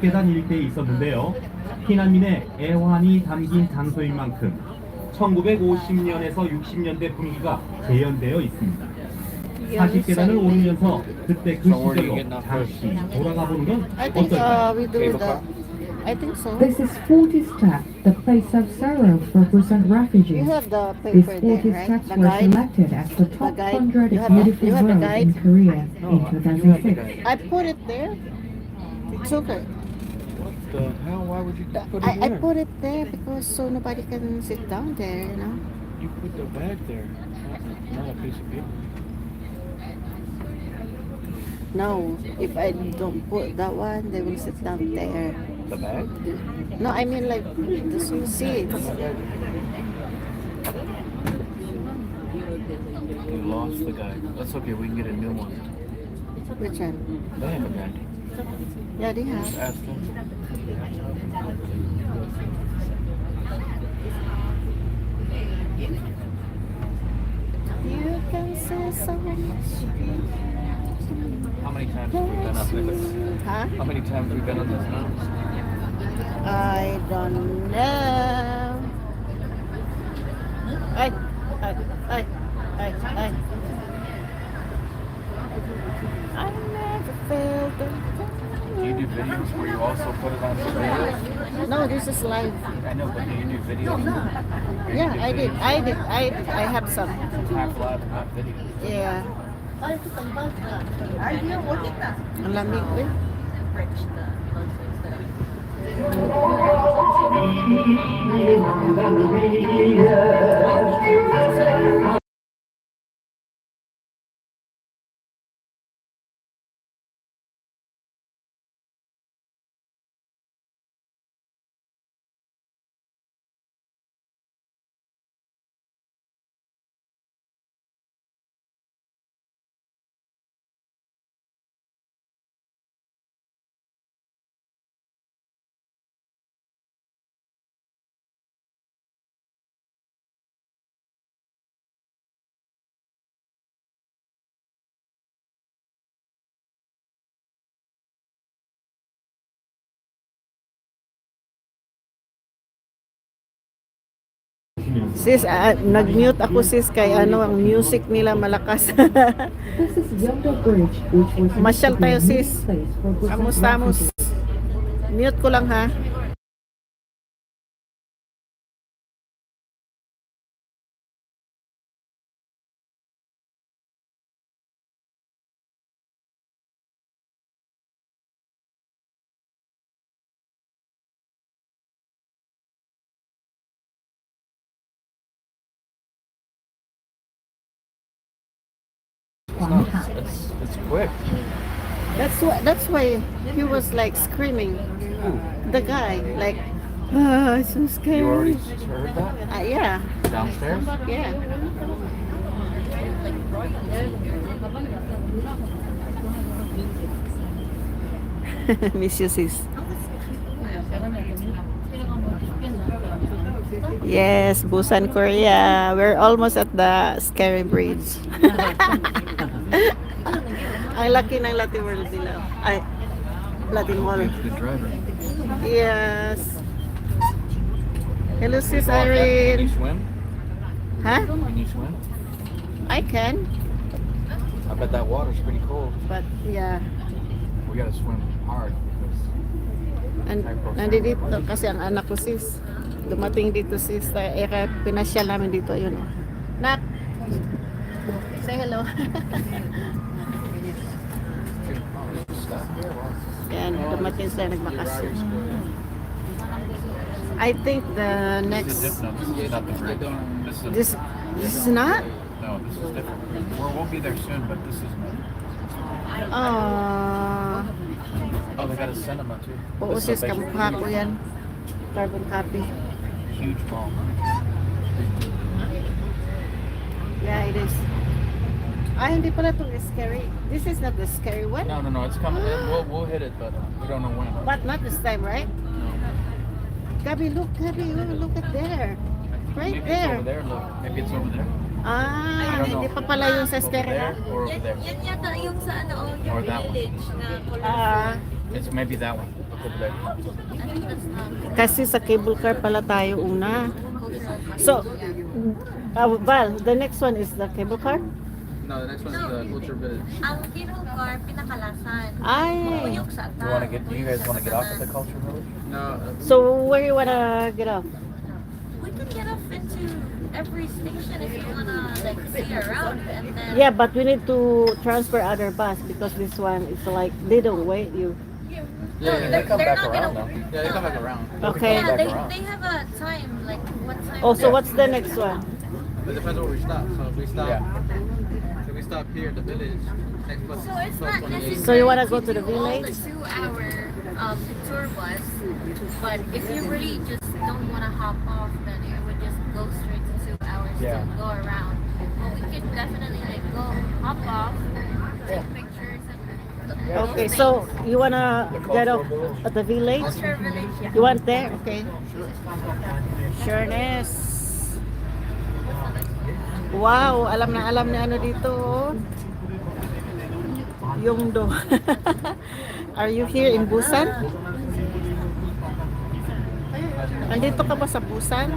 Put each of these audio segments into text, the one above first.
계단 일대에 있었는데요. 피난민의 애환이 담긴 장소인 만큼 1950년에서 60년대 분위기가 재현되어 있습니다. 40계단을 오르면서 그때 그 시절로 잠시 돌아가 보는 건 어떨까요? uh, the. I think so. This is 40 Step, the place of sorrow for Busan You refugees. have the These paper 40 there, right? steps The were guide. selected as the top guide. 100 You have the- beautiful you have the roads in Korea No, in you have the 2006. I put it there. It's okay. What the hell? Why would you put it I, I there? put it there because so nobody can sit down there, you know. You put the bag there, not, not a piece of paper. No, if I don't put that one, they will sit down there. The bag? No, I mean like the seats. You lost the guy. That's okay. We can get a new one. Which one? They have a guy. Yeah, they have. You can say so much. How many times have we been up there? Huh? How many times have we been on this? I don't know. Ay, ay, ay, ay. I never felt the Do you do videos where you also put it on the videos? No, this is live. I know, but do you do videos? Or you Yeah, do I did. videos? I did. I I have some. Half live, half video. Yeah. Ang lamig eh. Sis, ah, nag-mute ako sis kay ano ang music nila malakas. Masyal tayo, sis. mo? refugees. Mute ko lang ha. It's, it's quick. That's why that's why he was like screaming. The guy like ah, I'm so scared. You already heard that? Ah, yeah. Downstairs? Yeah. Miss you, sis. Yes, Busan, Korea. We're almost at the scary bridge. Ang laki ng Latin World nila. Ay, Latin driver. Yes. Hello, sis Can you Irene. swim? Huh? Can you swim? I can, I bet that water's pretty cold. but yeah. We gotta swim hard because And, nandito kasi ang anak ko sis. Dumating dito sis. Eh, kaya pinasyal namin dito. Yun. oh. Nak! Say hello. Well, Yan, dumating sila nagbakasyon. I think the next... different. This is bridge. This is This, is not? no, this is different. We're, we'll be there soon, but this is not. Ah, Oh, they got a cinema too. oo sis, kamukha ko yan. Carbon copy. Huge mall. Yeah, it is. Ah, hindi pala itong scary. This is not the scary one. No, no, no. It's coming. in. We'll we'll hit it, but uh, we don't know when. But not this time, right? Gabi, look, Gabi, oh, look at there. Right Maybe it's there. over there. Look, maybe it's over there. Ah, don't hindi know. pa pala yung sa Over scary there ha? or over there. Yan yata yung sa ano, Or yung that one. village na color. Ah, It's maybe that one. Kasi sa cable car pala tayo una. So, uh, Val, the next one is the cable car? No, the next one is the Culture Village. Ang cable car, pinakalasan. Ay. Do you want to get? Do you guys want to get off at the culture village? No, uh, So, where you wanna get off? We could get up into every station if you wanna like see around and then Yeah, but we need to transfer other bus because this one is like, they don't wait you. Yeah, yeah, They come back around though. yeah, they come back around. Okay. yeah, they, they have a time like what time Oh, so they're- what's the next one? It depends where we stop. So if we stop, Yeah. if we stop here at the village, next bus So is it's not necessary So you wanna go to the do all village? the two hour um, tour bus, but if you really just don't wanna hop off, then it would just go straight to two hours Yeah. to go around. But we could definitely like go hop off, take pictures and Okay, so you wanna get off at the village? Culture Village. Yeah. You want there? Okay. Sureness. Wow, alam na alam na ano dito. oh. Yung do. Are you here in Busan? Andito ka ba sa Busan?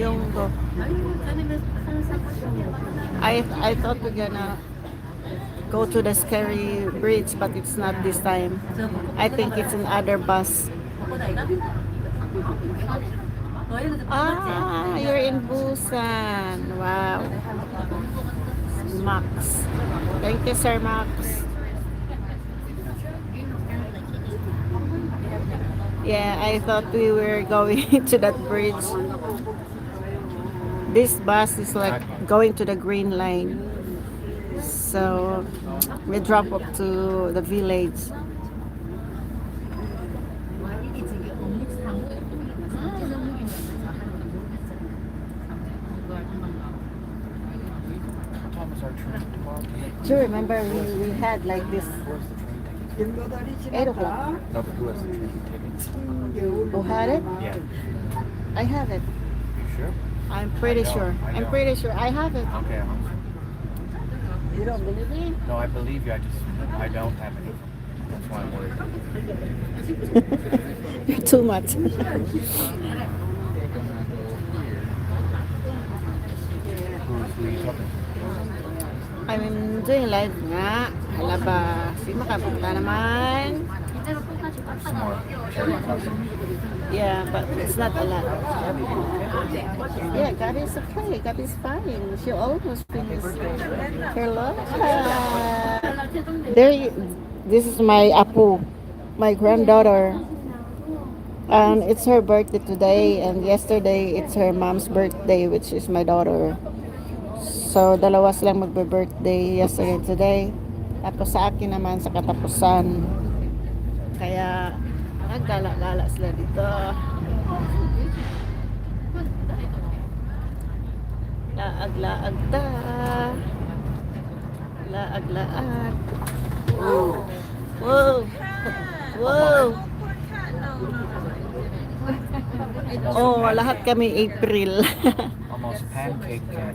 Yung do. I I thought we're gonna go to the scary bridge, but it's not this time. I think it's an other bus. Ah, you're in Busan. Wow. Max. Thank you, Sir Max. Yeah, I thought we were going to that bridge. This bus is like going to the green line. So we drop up to the village. What time is our train tomorrow? Do you remember we, we had like this Where's the train ticket? 8 o'clock? No, but who has the train ticket? Who had it? Yeah. I have it. You sure? I'm pretty know, sure. I I'm know. pretty sure. I have it. Okay. I'm- You don't believe me? No, I believe you. I just I don't have any. That's why I'm worried. You're too much. Who's who are you talking to? I'm doing live nga. Hala ba? Si makapunta naman. Some more. Yeah, but it's not a lot. Yeah, God is okay. God is fine. She almost finished her love. There, you- this is my apu, my granddaughter. And it's her birthday today, and yesterday it's her mom's birthday, which is my daughter. So, dalawa silang magbe-birthday yesterday and today. Tapos sa akin naman sa katapusan. Naggala-gala sila dito. Laag-laag ta. Laag-laag. Wow. Wow. Wow. Oh, lahat kami April. Almost pancake cat.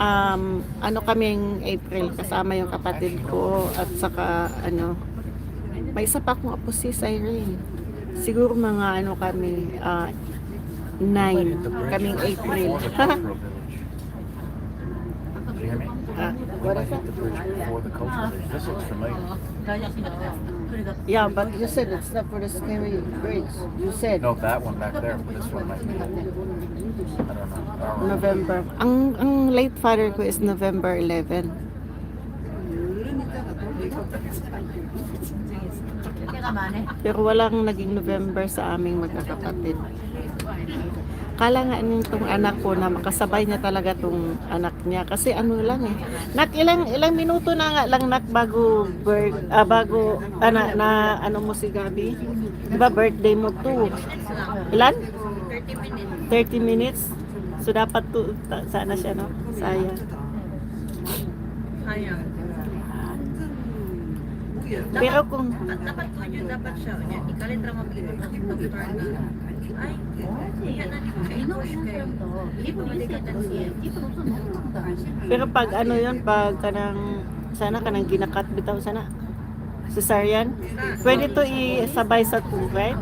um, ano kaming April kasama yung kapatid ko at saka ano may isa pa akong apo si Irene siguro mga ano kami ah, nine kaming April what is that? familiar. yeah but you said it's not for the scary bridge you said No, that one back there. But this one might be. I don't know. November ang ang late father ko is November 11 Pero walang naging November sa aming magkakapatid. Kala nga nitong anak ko na makasabay niya talaga tong anak niya kasi ano lang eh. Nak ilang ilang minuto na nga lang nak bago birth, ah, bago ana na ano mo si Gabi. 'Di ba birthday mo to? Ilan? 30 minutes. So dapat to sana siya no. Sayang. Pero kung dapat ko yun dapat siya niya ikalitra mo bilang doktor na Pero pag ano yun, pag kanang, sana kanang ginakat bitaw sana, cesarean, pwede to isabay sa tubig.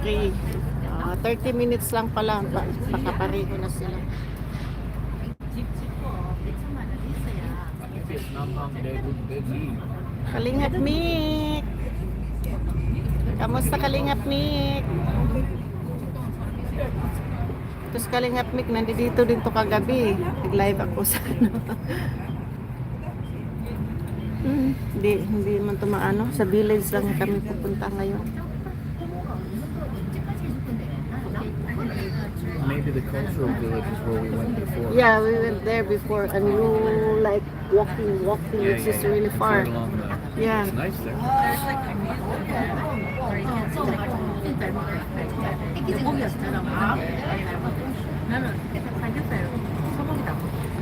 Okay. Ah, 30 minutes lang pala, pa, pakapareho na sila. Kalingap Nick! Kamusta Kalingap Nick? Tapos Kalingap Nick, nandito din to kagabi. Nag-live ako sa ano. Hmm, hindi, hindi man to maano. Sa village lang kami pupunta ngayon. Maybe the cultural village is where we went before. Yeah, we went there before and you like walking, walking, which is really far. Right along the, Yeah. it's nice there.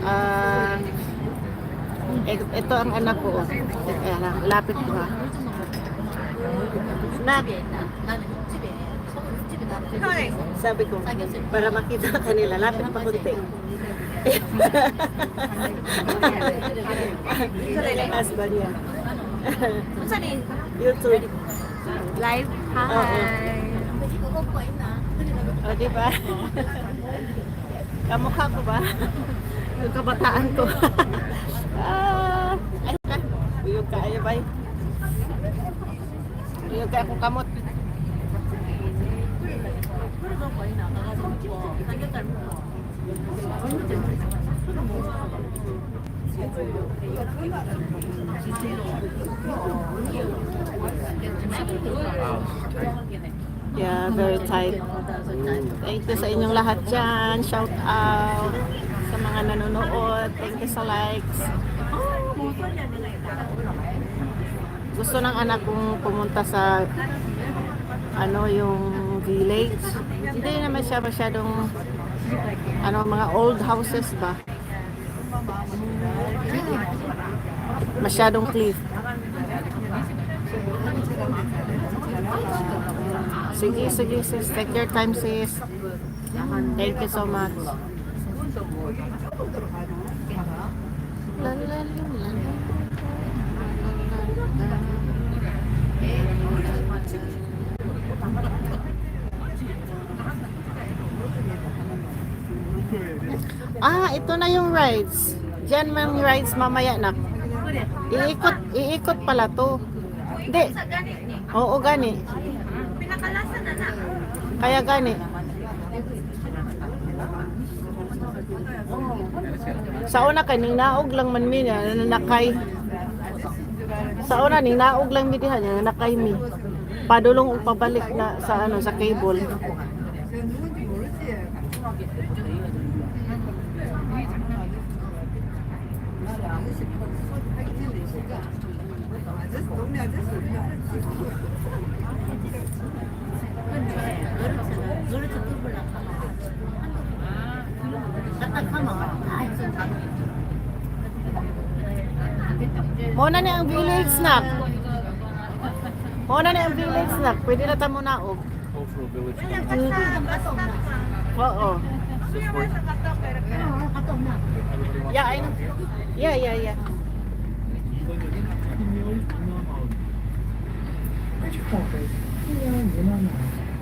Ah, et- ito ang anak ko. Lapit ko ha. Nak, sabi ko, para makita ka nila, lapit pa kunti. Husband niya. YouTube. Live? Oo. Hi. O, di ba? Kamukha ko ba? Yung kabataan ko. ah, ano ka? Uyog ka, ayo ba? Uyog ka akong kamot. Wow. Yeah, very tight. Thank you sa inyong lahat dyan. Shout out sa mga nanonood. Thank you sa likes. Gusto ng anak kong pumunta sa ano yung village. Hindi naman siya masyadong ano mga old houses ba? Masyadong cliff. Sige, sige, sis. Take your time, sis. Thank you so much. La, la, la, la, la. Ah, ito na yung rides. Diyan man yung rides mamaya na. Iikot, iikot pala to. Hindi. Oo, gani. Kaya gani. Sa una kay ning naog lang man mi na nakay. Sa una ning naog lang mi diha na nakay mi. Padulong og pabalik na sa ano sa cable. Muna ni ang village snack. Muna ni ang village snack. Pwede na ta mo naog. Cultural village. Oo. Yeah, I know. Yeah, yeah, yeah.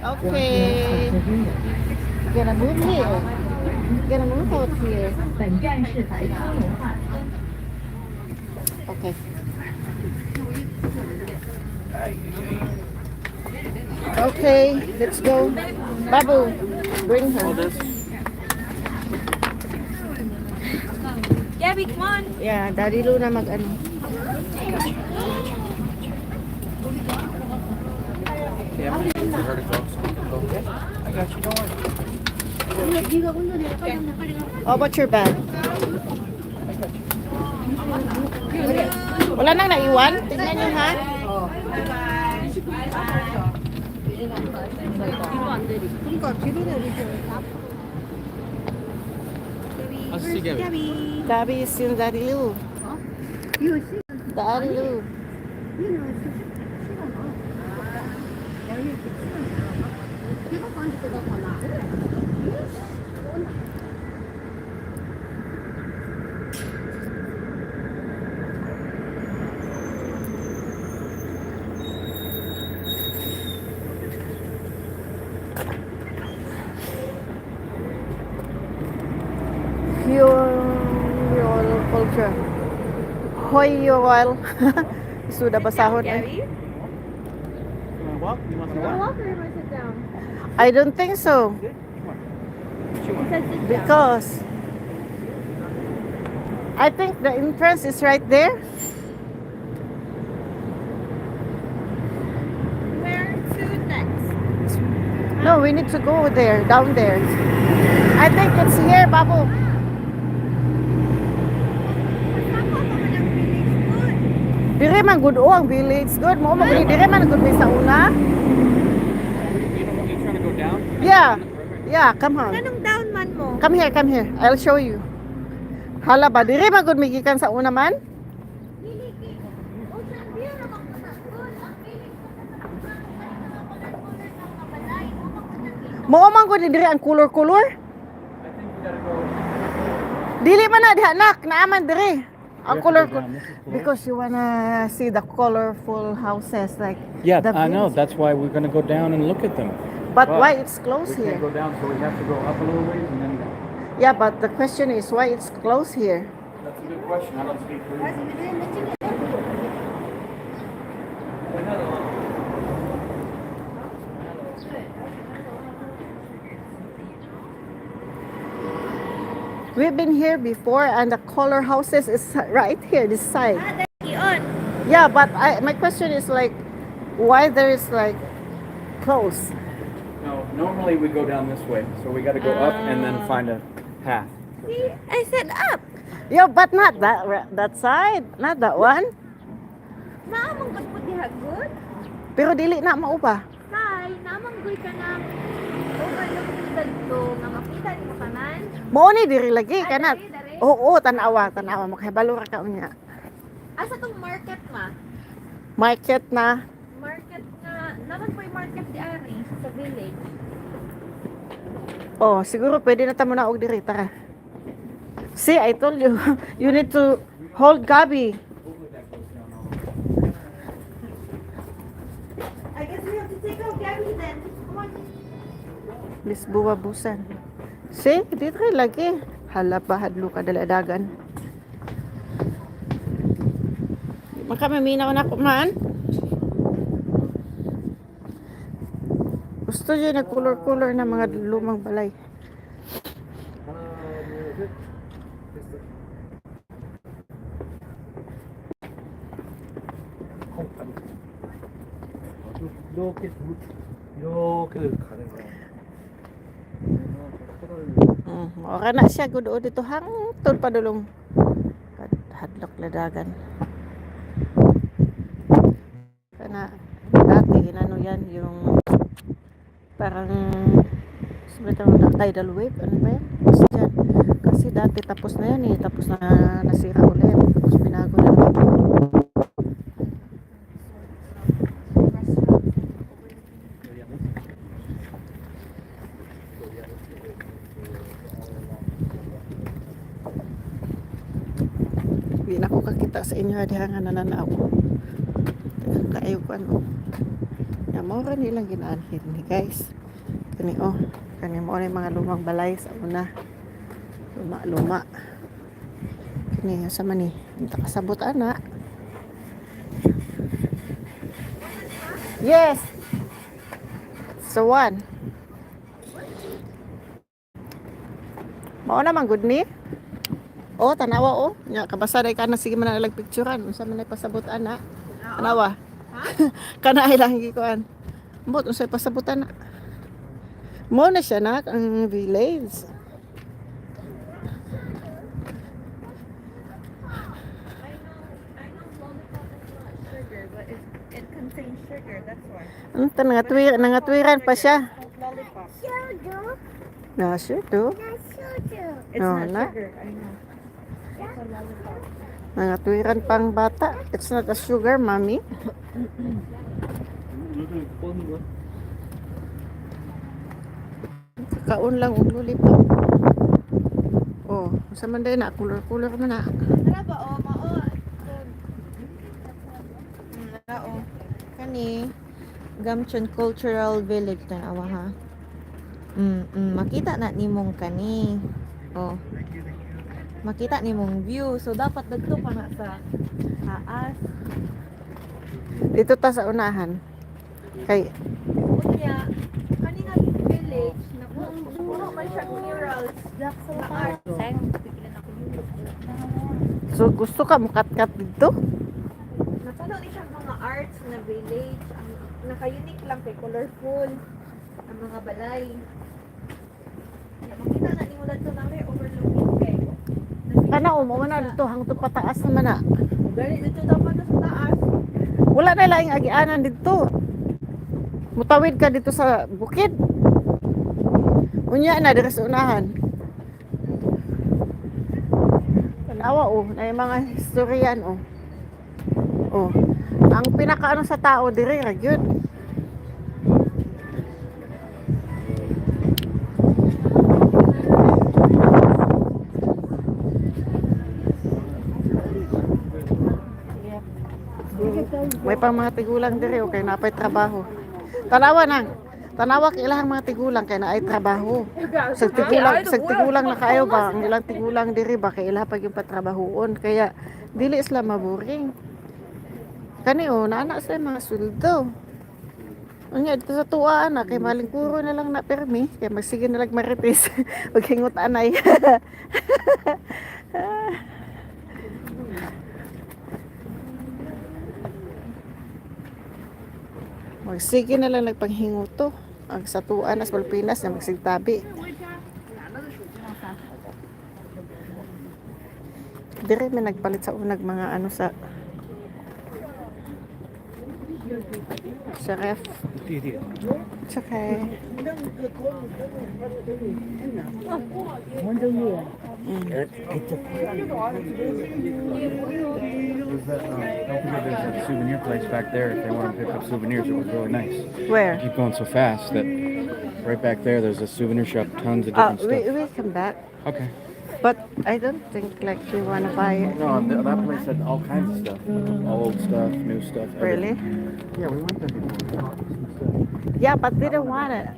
Okay. Gonna move here. Ganun mo ko here. Okay. Okay, let's go. Babu, bring her. Gabby, come on. Yeah, Daddy Luna mag-ano. Yeah, I'm going to go. Okay. I got you. Don't worry. How about your bag? Wala nang naiwan? Tingnan nyo ha. I'll see Gabby. Gabi is yung Daddy Lu. Daddy Lu. Hoyol culture. Hoyol. Sudah basahon eh. You wanna walk? You want to walk? walk or am I don't think so. Because I think the entrance is right there. Where to next? No, we need to go there, down there. I think it's here, Babu. Dire man good oh, ang village good mo. Mo dire man good may sa una. Yeah. Yeah, come on. Anong down man mo? Come here, come here. I'll show you. Hala ba, dire man good may gikan sa una man? Mo man gud dire ang color-color. Dili man na diha nak, naaman dire. Ang We have to color go down. This is cool. because you wanna see the colorful houses like Yeah, the I know. views. That's why we're gonna go down and look at them. But Wow. why it's We closed can't here? go down, so we have to go up a little ways and then. Yeah, but the question is why it's closed here? That's a good question. I don't speak Korean. We've been here before and the color houses is right here, this side. Ah, yeah, but I, my question is like, why there is like close? No, normally we go down this way, so we gotta go up and then ah. find a path. I said up. Yeah, but not that that side, not that one. Naamang gud po diha good. Pero dili na maupa. Hi, naamang gud ka ng overlook dito nga makita ni mo kanan. Mao ni diri lagi kanat. Oo, tanawa, tanawa makahibalo ra ka unya. Asa tong market ma? Market na. Market nga, naman po yung market di Ari sa village. Oh, siguro pwede na tamo na og diri tara. See, I told you, you need to hold Gabi. I guess we have to take out Gabby then. Come on. Lisboa busan. See, dito kayo lagi. Hala, bahadlo ka daladagan. Makamaminaw na kuman. Gusto dyan na color-color na mga lumang balay. Look at look at Mura na siya, good o dito hangtod padulong. Hadlok ladagan. Kana, dati, ginano yan, yung parang sabitan mo tidal wave, ano ba yan? Kasi, dyan. Kasi dati tapos na yan eh, tapos na nasira ulit, tapos binago na naman. Hindi na ko kakita sa inyo diha nga nananaw. Tagang kaayo ko ano. Ya mo ra nilang ginaanhin ni guys. Kani oh, kani mo na yung mga lumang balay sa una. Luma luma. Kani sa man ni, kita kasabot ana. Yes. So one. Mao naman good ni. Oh, tanawa oh. Nya kabasa day kana sige man nalag picturean. Unsa man ay pasabot ana? Tanawa. kana ay lang gikuan. Mbot unsa pasabot ana? Mo na siya nak ang village. Sugar, sugar. Ano ta nangatwir nangatwiran pa siya. Lollipop. Na to. It's No, not na. sugar, I know. Mga Nangatwiran pang bata. It's not a sugar, mommy. Kaon lang ang lulipop. Oh, sa manday na. Kulor-kulor man na. Tara ba, oh, mao. Mao. Oh. Kani. Gamchon Cultural Village na awa ha. Mm, -mm. makita na nimong kani. Oh. Makita nimong view. So dapat dagto pa na sa taas. Dito ta sa unahan. Kay Unya, kani nga village na puno man siya murals na art. so gusto ka mo kat-kat dito? Napuno ni siya mga arts na village. Ang naka-unique lang kay colorful. Ang mga balay. Makita na nimo dito na rin overlooking o mo na dito hangtod pataas naman na. Gani dito dapat sa taas. Wala na laing agianan dito. Mutawid ka dito sa bukid. Unya na dira sa unahan. Tanawa oh, na yung mga historian oh. Oh. Ang pinakaano sa tao dire ra gyud. May pang mga tigulang dire o kay napay trabaho. Tanawa nang. Tanawa kay ilahang mga tigulang kay naay trabaho. Sa tigulang, sa tigulang na kayo ba, ang ilang tigulang diri ba kay ilaha pag yung patrabahoon. Kaya dili sila maboring. Kani o, naana sila mga sweldo. Unya dito sa tuwa na kay maling puro na lang na permi kay magsige na lang marites ug hingot anay. Magsige na lang nagpanghingo to. Ang satuan as Pilipinas na magsigtabi. Dire may nagpalit sa unag mga ano sa sa ref. It's okay. There's that, um, don't forget there's that souvenir place back there if they want to pick up souvenirs. It was really nice. Where? keep going so fast that right back there there's a souvenir shop, tons of different Uh, different we, stuff. we come back. Okay. But I don't think like we wanna buy it. No, th- that place had all kinds of stuff. Old stuff, new stuff. Really? everything. Yeah, we went there before. Yeah, but they don't want it.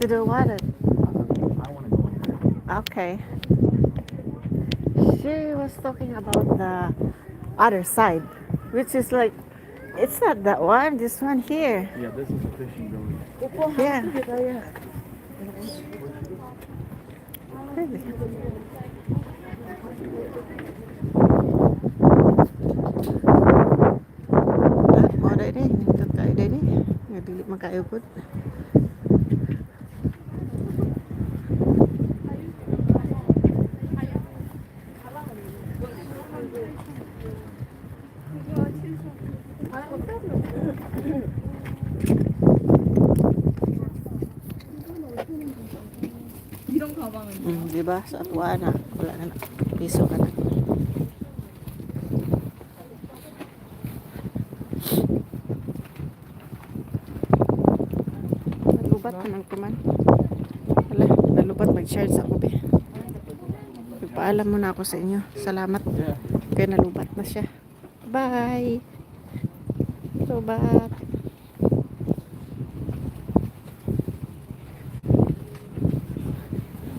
They don't want it. Okay. She was talking about the other side, which is like, it's not that one, this one here. Yeah, this is a fishing village. Yeah. Really? Ah, mo dai ni, nindot kayo dai ni. Nga dili man kayo pud. Mm, di ba? Sa atwa na. Wala na na. Piso ka na. Nalubat ka ng kuman. Hala, nalubat mag-charge ako be. Nagpaalam muna ako sa inyo. Salamat. Kaya nalubat na siya. Bye! So, bye!